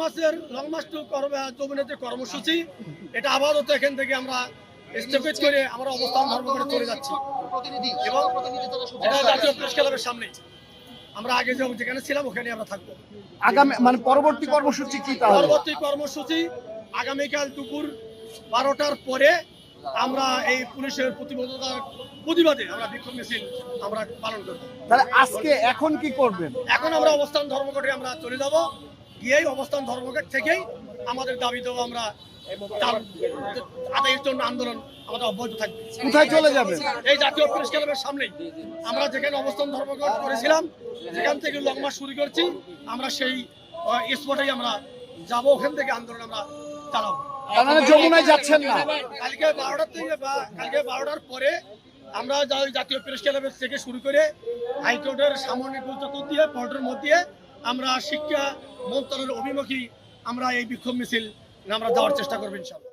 মাসের লং মাস টু যমুনের যে কর্মসূচি এটা আপাতত এখান থেকে আমরা স্টেপেজ করে আমরা অবস্থান ধর্ম করে চলে যাচ্ছি। এবং এটা জাতীয় প্রেস ক্লাবের সামনে। আমরা আগে যেখানে ছিলাম ওখানে আমরা থাকব। আগামী মানে পরবর্তী কর্মসূচি কি পরবর্তী কর্মসূচি আগামীকাল দুপুর বারোটার পরে আমরা এই পুলিশের প্রতিবদ্ধতার প্রতিবাদে আমরা বিক্ষোভ মিছিল আমরা পালন করব। তাহলে আজকে এখন কি করবেন? এখন আমরা অবস্থান ধর্মঘটে আমরা চলে যাব। গিয়েই অবস্থান ধর্মঘট থেকেই আমাদের দাবি দেবো আমরা আদায়ের জন্য আন্দোলন আমাদের অব্যাহত থাকবে। কোথায় চলে যাবেন এই জাতীয় প্রেস ক্লাবের সামনেই। আমরা যেখানে অবস্থান ধর্মঘট করেছিলাম যেখান থেকে লং মার্চ শুরু করছি। আমরা সেই স্পটেই আমরা যাব ওখান থেকে আন্দোলন আমরা চালাবো। মানে যমুনায় যাচ্ছেন না? কালকে বারোটার থেকে বা কালকে বারোটার পরে আমরা জাতীয় প্রেস ক্লাবের থেকে শুরু করে হাইকোর্টের দিয়ে কোর্টের মধ্যে আমরা শিক্ষা মন্ত্রণালয়ের অভিমুখী আমরা এই বিক্ষোভ মিছিল আমরা যাওয়ার চেষ্টা করব ইনশাল্লাহ